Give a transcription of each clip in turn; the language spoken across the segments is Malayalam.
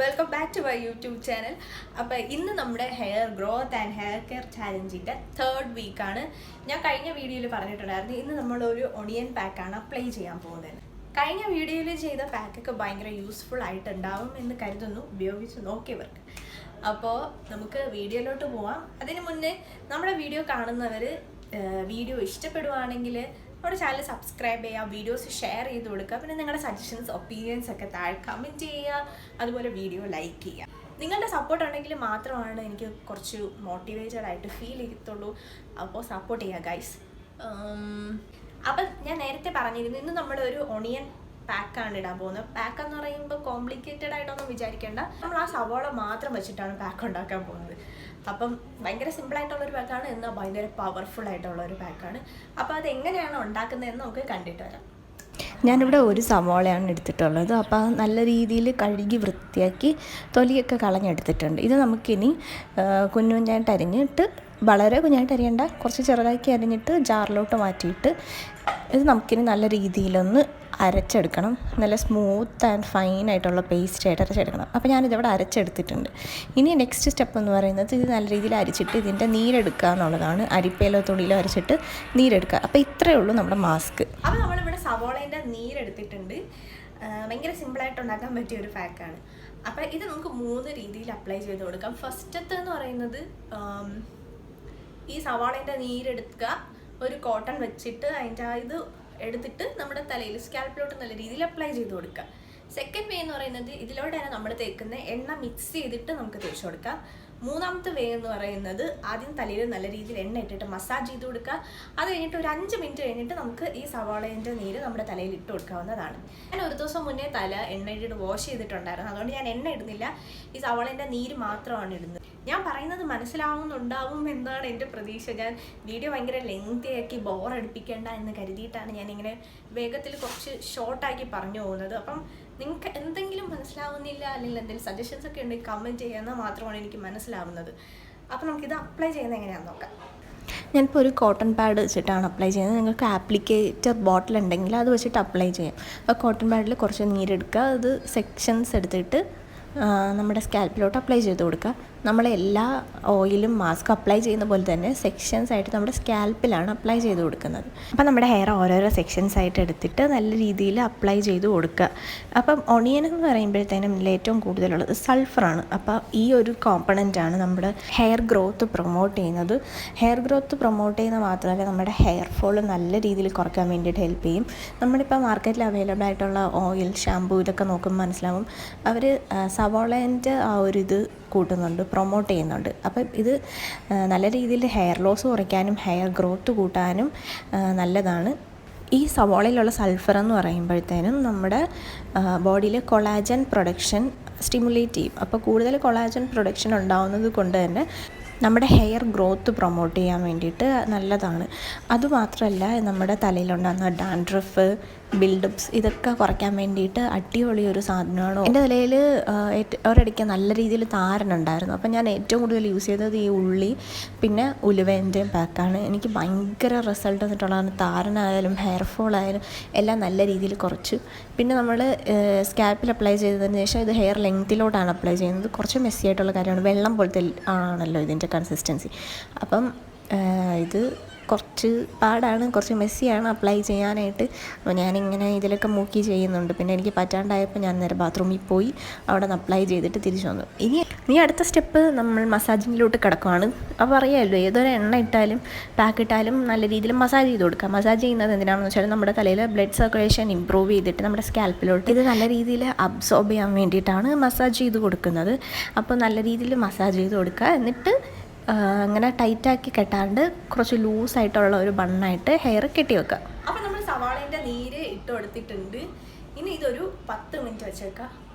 Welcome back to my YouTube channel അപ്പോൾ ഇന്ന് നമ്മുടെ hair growth and hair care ചാലഞ്ചിന്റെ third വീക്കാണ് ഞാൻ കഴിഞ്ഞ വീഡിയോയിൽ പറഞ്ഞിട്ടുണ്ടായിരുന്നു ഇന്ന് നമ്മളൊരു ഒണിയൻ പാക്കാണ് അപ്ലൈ ചെയ്യാൻ പോകുന്നത്. കഴിഞ്ഞ വീഡിയോയിൽ ചെയ്ത പാക്കൊക്കെ ഭയങ്കര യൂസ്ഫുൾ ആയിട്ടുണ്ടാവും എന്ന് കരുതുന്നു ഉപയോഗിച്ച് നോക്കിയവർക്ക്. അപ്പോൾ നമുക്ക് വീഡിയോയിലോട്ട് പോവാം. അതിന് മുന്നേ നമ്മുടെ വീഡിയോ കാണുന്നവർ വീഡിയോ ഇഷ്ടപ്പെടുവാണെങ്കിൽ നമ്മുടെ ചാനൽ സബ്സ്ക്രൈബ് ചെയ്യുക വീഡിയോസ് ഷെയർ ചെയ്ത് കൊടുക്കുക പിന്നെ നിങ്ങളുടെ സജഷൻസ് ഒപ്പീനിയൻസ് ഒക്കെ താഴെ കമന്റ് ചെയ്യുക അതുപോലെ വീഡിയോ ലൈക്ക് ചെയ്യുക. നിങ്ങളുടെ സപ്പോർട്ട് ഉണ്ടെങ്കിൽ മാത്രമാണ് എനിക്ക് കുറച്ച് മോട്ടിവേറ്റഡ് ആയിട്ട് ഫീൽ ചെയ്യത്തുള്ളൂ. അപ്പോൾ സപ്പോർട്ട് ചെയ്യുക ഗൈസ് അപ്പം ഞാൻ നേരത്തെ പറഞ്ഞിരുന്നു ഇന്ന് നമ്മുടെ ഒരു ഒണിയൻ പാക്കാണ് ഇടാൻ പോകുന്നത്. പാക്ക് എന്ന് പറയുമ്പോൾ കോംപ്ലിക്കേറ്റഡ് ആയിട്ടൊന്നും വിചാരിക്കേണ്ട. നമ്മൾ ആ സവോള മാത്രം വെച്ചിട്ടാണ് പാക്ക് ഉണ്ടാക്കാൻ പോകുന്നത്. അപ്പം ഭയങ്കര ഒരു പാക്കാണ്. എന്നാൽ ഭയങ്കര പവർഫുൾ ആയിട്ടുള്ള ഒരു പാക്കാണ്. അപ്പോൾ അത് എങ്ങനെയാണ് ഉണ്ടാക്കുന്നതെന്ന് നമുക്ക് കണ്ടിട്ട് വരാം. ഞാനിവിടെ ഒരു സവോളയാണ് എടുത്തിട്ടുള്ളത്. അപ്പോൾ നല്ല രീതിയിൽ കഴുകി വൃത്തിയാക്കി തൊലിയൊക്കെ കളഞ്ഞെടുത്തിട്ടുണ്ട്. ഇത് നമുക്കിനി കുഞ്ഞു കുഞ്ഞായിട്ട് അരിഞ്ഞിട്ട് വളരെ കുഞ്ഞായിട്ട് അരിയണ്ട കുറച്ച് ചെറുതാക്കി അരിഞ്ഞിട്ട് ജാറിലോട്ട് മാറ്റിയിട്ട് ഇത് നമുക്കിനി നല്ല രീതിയിലൊന്ന് അരച്ചെടുക്കണം. നല്ല സ്മൂത്ത് ആൻഡ് ഫൈൻ ആയിട്ടുള്ള പേസ്റ്റ് ആയിട്ട് അരച്ചെടുക്കണം. അപ്പോൾ ഞാനിതിവിടെ അരച്ചെടുത്തിട്ടുണ്ട്. ഇനി നെക്സ്റ്റ് സ്റ്റെപ്പ് എന്ന് പറയുന്നത് ഇത് നല്ല രീതിയിൽ അരിച്ചിട്ട് ഇതിന്റെ നീരെടുക്കുക എന്നുള്ളതാണ്. അരിപ്പയിലോ തുണിയിലോ അരച്ചിട്ട് നീരെടുക്കുക. അപ്പോൾ ഇത്രയേ ഉള്ളൂ നമ്മുടെ മാസ്ക് അപ്പോൾ നമ്മളിവിടെ സവോളേന്റെ നീരെടുത്തിട്ടുണ്ട്. ഭയങ്കര സിമ്പിളായിട്ട് ഉണ്ടാക്കാൻ പറ്റിയ ഒരു പാക്കാണ് അപ്പോൾ ഇത് നമുക്ക് മൂന്ന് രീതിയിൽ അപ്ലൈ ചെയ്ത് കൊടുക്കാം. ഫസ്റ്റത്തെ എന്ന് പറയുന്നത് ഈ സവാളേന്റെ നീരെടുക്കുക. ഒരു കോട്ടൺ വെച്ചിട്ട് അതിന്റെ ആ ഇത് എടുത്തിട്ട് നമ്മുടെ തലയിൽ സ്കാൽപ്പിലോട്ട് നല്ല രീതിയിൽ അപ്ലൈ ചെയ്ത് കൊടുക്കുക. സെക്കൻഡ് വേ എന്ന് പറയുന്നത് ഇതിലോട്ടാണ് നമ്മൾ തേക്കുന്ന എണ്ണ മിക്സ് ചെയ്തിട്ട് നമുക്ക് തേച്ച് കൊടുക്കാം. മൂന്നാമത്തെ വേ എന്ന് പറയുന്നത് ആദ്യം തലയിൽ നല്ല രീതിയിൽ എണ്ണ ഇട്ടിട്ട് മസാജ് ചെയ്ത് കൊടുക്കുക. അത് കഴിഞ്ഞിട്ട് ഒരു അഞ്ച് മിനിറ്റ് കഴിഞ്ഞിട്ട് നമുക്ക് ഈ സവാളേന്റെ നീര് നമ്മുടെ തലയിൽ ഇട്ട് കൊടുക്കാവുന്നതാണ്. ഞാൻ ഒരു ദിവസം മുന്നേ തല എണ്ണ ഇട്ടിട്ട് വാഷ് ചെയ്തിട്ടുണ്ടായിരുന്നു. അതുകൊണ്ട് ഞാൻ എണ്ണ ഇടുന്നില്ല. ഈ സവാളേന്റെ നീര് മാത്രമാണ് ഇടുന്നത്. ഞാൻ പറയുന്നത് മനസ്സിലാവുന്നുണ്ടാവും എന്നാണ് എന്റെ പ്രതീക്ഷ. ഞാൻ വീഡിയോ ഭയങ്കര ലെങ്തി ആക്കി ബോർ അടുപ്പിക്കേണ്ട എന്ന് കരുതിയിട്ടാണ് ഞാനിങ്ങനെ വേഗത്തിൽ കുറച്ച് ഷോർട്ടാക്കി പറഞ്ഞു പോകുന്നത്. അപ്പം നിങ്ങൾക്ക് എന്തെങ്കിലും മനസ്സിലാവുന്നില്ല അല്ലെങ്കിൽ എന്തെങ്കിലും സജഷൻസ് ഒക്കെ ഉണ്ടെങ്കിൽ കമന്റ് ചെയ്യാമെന്ന് മാത്രമാണ് എനിക്ക് മനസ്സിലാവുന്നത്. നമുക്ക് നമുക്കിത് അപ്ലൈ ചെയ്യുന്നത് എങ്ങനെയാണെന്ന് നോക്കാം. ഞാനിപ്പോൾ ഒരു കോട്ടൺ പാഡ് വെച്ചിട്ടാണ് അപ്ലൈ ചെയ്യുന്നത്. നിങ്ങൾക്ക് ആപ്ലിക്കേറ്റർ ബോട്ടിൽ ഉണ്ടെങ്കിൽ അത് വെച്ചിട്ട് അപ്ലൈ ചെയ്യാം. അപ്പോൾ കോട്ടൺ പാഡിൽ കുറച്ച് നീരെടുക്കുക. അത് സെക്ഷൻസ് എടുത്തിട്ട് നമ്മുടെ സ്കാൽപ്പിലോട്ട് അപ്ലൈ ചെയ്ത് കൊടുക്കുക. നമ്മൾ എല്ലാ ഓയിലും മാസ്ക് അപ്ലൈ ചെയ്യുന്ന പോലെ തന്നെ സെക്ഷൻസ് ആയിട്ട് നമ്മുടെ സ്കാൽപ്പിലാണ് അപ്ലൈ ചെയ്ത് കൊടുക്കുന്നത്. അപ്പം നമ്മുടെ ഹെയർ ഓരോരോ സെക്ഷൻസ് ആയിട്ട് എടുത്തിട്ട് നല്ല രീതിയിൽ അപ്ലൈ ചെയ്ത് കൊടുക്കുക. അപ്പം ഒണിയൻ എന്ന് പറയുമ്പോഴത്തേനും ഏറ്റവും കൂടുതലുള്ളത് സൾഫറാണ് അപ്പോൾ ഈ ഒരു കോമ്പണന്റ് ആണ് നമ്മുടെ ഹെയർ ഗ്രോത്ത് പ്രൊമോട്ട് ചെയ്യുന്നത്. ഹെയർ ഗ്രോത്ത് പ്രൊമോട്ട് ചെയ്യുന്ന മാത്രമല്ല നമ്മുടെ ഹെയർ ഫോൾ നല്ല രീതിയിൽ കുറയ്ക്കാൻ വേണ്ടിയിട്ട് ഹെൽപ്പ് ചെയ്യും. നമ്മളിപ്പോൾ മാർക്കറ്റിൽ അവൈലബിൾ ആയിട്ടുള്ള ഓയിൽ ഷാമ്പൂ ഇതൊക്കെ നോക്കുമ്പോൾ മനസ്സിലാവും. അവർ സവോളേന്റെ ആ ഒരു ഇത് കൂട്ടുന്നുണ്ട് പ്രൊമോട്ട് ചെയ്യുന്നുണ്ട്. അപ്പം ഇത് നല്ല രീതിയിൽ ഹെയർ ലോസ് കുറയ്ക്കാനും ഹെയർ ഗ്രോത്ത് കൂട്ടാനും നല്ലതാണ്. ഈ സവോളയിലുള്ള സൾഫർ എന്ന് പറയുമ്പോഴത്തേനും നമ്മുടെ ബോഡിയിലെ കൊളാജൻ പ്രൊഡക്ഷൻ സ്റ്റിമുലേറ്റ് ചെയ്യും. അപ്പോൾ കൂടുതൽ കൊളാജൻ പ്രൊഡക്ഷൻ ഉണ്ടാവുന്നത് കൊണ്ട് തന്നെ നമ്മുടെ ഹെയർ ഗ്രോത്ത് പ്രൊമോട്ട് ചെയ്യാൻ വേണ്ടിയിട്ട് നല്ലതാണ്. അതുമാത്രമല്ല നമ്മുടെ തലയിലുണ്ടാകുന്ന ഡാൻഡ്രഫ് ബിൽഡപ്സ് ഇതൊക്കെ കുറയ്ക്കാൻ വേണ്ടിയിട്ട് അടിപൊളി ഒരു സാധനമാണ്? എന്റെ നിലയിൽ ഒരിടയ്ക്ക് നല്ല രീതിയിൽ താരനുണ്ടായിരുന്നു അപ്പം ഞാൻ ഏറ്റവും കൂടുതൽ യൂസ് ചെയ്തത് ഈ ഉള്ളി പിന്നെ ഉലുവേന്റെയും പാക്കാണ് എനിക്ക് ഭയങ്കര റിസൾട്ട് വന്നിട്ടുള്ളതാണ്. താരനായാലും ഹെയർ ഫോൾ ആയാലും എല്ലാം നല്ല രീതിയിൽ കുറച്ചു. പിന്നെ നമ്മൾ സ്കാൽപ്പിൽ അപ്ലൈ ചെയ്തതിന് ശേഷം ഇത് ഹെയർ ലെങ്ത്തിലോട്ടാണ് അപ്ലൈ ചെയ്യുന്നത്. കുറച്ച് മെസ്സി ആയിട്ടുള്ള കാര്യമാണ്. വെള്ളം പോലത്തെ ആണല്ലോ ഇതിന്റെ കൺസിസ്റ്റൻസി അപ്പം ഇത് കുറച്ച് പാടാണ് കുറച്ച് മെസ്സിയാണ് അപ്ലൈ ചെയ്യാനായിട്ട്. അപ്പോൾ ഞാനിങ്ങനെ ഇതിലൊക്കെ മൂക്കി ചെയ്യുന്നുണ്ട്. പിന്നെ എനിക്ക് പറ്റാണ്ടായപ്പോൾ ഞാൻ നേരെ ബാത്റൂമിൽ പോയി അവിടെ നിന്ന് അപ്ലൈ ചെയ്തിട്ട് തിരിച്ചു വന്നു. ഇനി ഇനി അടുത്ത സ്റ്റെപ്പ് നമ്മൾ മസാജിങ്ങിലോട്ട് കിടക്കുവാണ്. അപ്പോൾ അറിയാമല്ലോ ഏതൊരു എണ്ണ ഇട്ടാലും പാക്ക് ഇട്ടാലും നല്ല രീതിയിൽ മസാജ് ചെയ്ത് കൊടുക്കുക മസാജ് ചെയ്യുന്നത് എന്തിനാണെന്ന് വെച്ചാൽ നമ്മുടെ തലയിൽ ബ്ലഡ് സർക്കുലേഷൻ ഇമ്പ്രൂവ് ചെയ്തിട്ട് നമ്മുടെ സ്കാൽപ്പിലോട്ട് ഇത് നല്ല രീതിയിൽ അബ്സോർബ് ചെയ്യാൻ വേണ്ടിയിട്ടാണ് മസാജ് ചെയ്ത് കൊടുക്കുന്നത്. അപ്പോൾ നല്ല രീതിയിൽ മസാജ് ചെയ്ത് കൊടുക്കുക. എന്നിട്ട് അങ്ങനെ ടൈറ്റാക്കി കെട്ടാണ്ട് കുറച്ച് ലൂസായിട്ടുള്ള ഒരു ബണ്ണായിട്ട് ഹെയർ കെട്ടി വെക്കുക അപ്പം നമ്മൾ സവാളേന്റെ നീര് ഇട്ട് കൊടുത്തിട്ടുണ്ട്. ഇനി ഇതൊരു പത്ത് മിനിറ്റ് വെച്ചേക്കാം.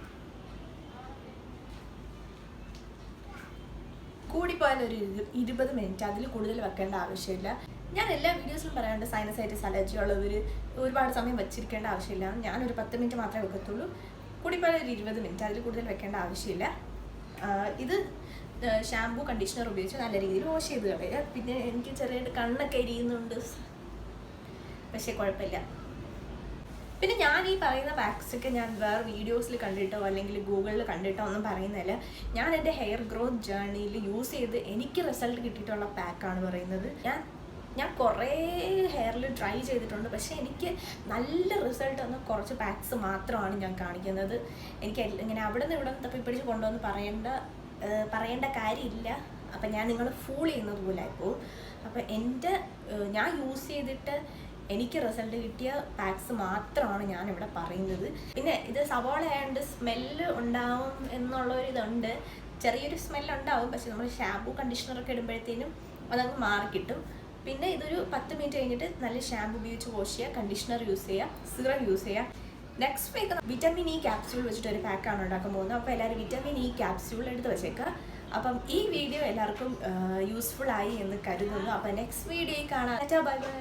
കൂടിപ്പോയാൽ ഒരു ഇരു- ഇരുപത് മിനിറ്റ് അതിൽ കൂടുതൽ വെക്കേണ്ട ആവശ്യമില്ല. ഞാൻ എല്ലാ വീഡിയോസിലും പറയാറുണ്ട് സൈനസൈറ്റിസ് അലർജി ഉള്ളവർ ഒരുപാട് സമയം വെച്ചിരിക്കേണ്ട ആവശ്യമില്ല. ഞാനൊരു പത്ത് മിനിറ്റ് മാത്രമേ വെക്കത്തുള്ളൂ. കൂടിപ്പോയാൽ ഒരു ഇരുപത് മിനിറ്റ് അതിൽ കൂടുതൽ വെക്കേണ്ട ആവശ്യമില്ല. ഇത് ഷാമ്പൂ കണ്ടീഷണർ ഉപയോഗിച്ച് നല്ല രീതിയിൽ വാഷ് ചെയ്ത് കളയുക പിന്നെ എനിക്ക് ചെറിയ കണ്ണൊക്കെ എരിയുന്നുണ്ട് പക്ഷെ കുഴപ്പമില്ല. പിന്നെ ഞാൻ ഈ പറയുന്ന പാക്സ് ഒക്കെ ഞാൻ വേറെ വീഡിയോസിൽ കണ്ടിട്ടോ അല്ലെങ്കിൽ ഗൂഗിളിൽ കണ്ടിട്ടോ ഒന്നും പറയുന്നില്ല ഞാൻ എന്റെ ഹെയർ ഗ്രോത്ത് ജേർണിയിൽ യൂസ് ചെയ്ത് എനിക്ക് റിസൾട്ട് കിട്ടിയിട്ടുള്ള പാക്കാണ് പറയുന്നത്. ഞാൻ ഞാൻ കുറേ ഹെയറിൽ ട്രൈ ചെയ്തിട്ടുണ്ട്. പക്ഷേ എനിക്ക് നല്ല റിസൾട്ട് വന്ന കുറച്ച് പാക്സ് മാത്രമാണ് ഞാൻ കാണിക്കുന്നത്. എനിക്ക് ഇങ്ങനെ അവിടെ നിന്ന് ഇവിടെ നിന്ന് തപ്പിപ്പിടിച്ച് കൊണ്ടുവന്ന് പറയേണ്ട പറയേണ്ട കാര്യമില്ല. അപ്പം ഞാൻ നിങ്ങൾ ഫൂൾ ചെയ്യുന്നത് പോലെ ഇപ്പോൾ അപ്പം എന്റെ ഞാൻ യൂസ് ചെയ്തിട്ട് എനിക്ക് റിസൾട്ട് കിട്ടിയ പാക്സ് മാത്രമാണ് ഞാൻ ഇവിടെ പറയുന്നത്. പിന്നെ ഇത് സവാള ആയതുകൊണ്ട് സ്മെല്ല് ഉണ്ടാവും എന്നുള്ളൊരിതുണ്ട്. ചെറിയൊരു സ്മെല്ല് ഉണ്ടാവും. പക്ഷെ നമ്മൾ ഷാമ്പു കണ്ടീഷണറൊക്കെ ഇടുമ്പോഴത്തേനും അതങ്ങ് മാറിക്കിട്ടും പിന്നെ ഇതൊരു പത്ത് മിനിറ്റ് കഴിഞ്ഞിട്ട് നല്ല ഷാമ്പു ഉപയോഗിച്ച് വാഷ് ചെയ്യുക കണ്ടീഷണർ യൂസ് ചെയ്യുക സിറം യൂസ് ചെയ്യുക. Next week vitamin E capsule വെച്ചിട്ട് ഒരു പാക്കാണ് ഉണ്ടാക്കാൻ പോകുന്നത്. അപ്പോൾ എല്ലാവരും വിറ്റമിൻ ഇ ക്യാപ്സ്യൂൾ എടുത്ത് വെച്ചേക്കുക അപ്പം ഈ വീഡിയോ എല്ലാവർക്കും യൂസ്ഫുൾ ആയി എന്ന് കരുതുന്നു. അപ്പം നെക്സ്റ്റ് വീഡിയോയിൽ കാണാം. Bye bye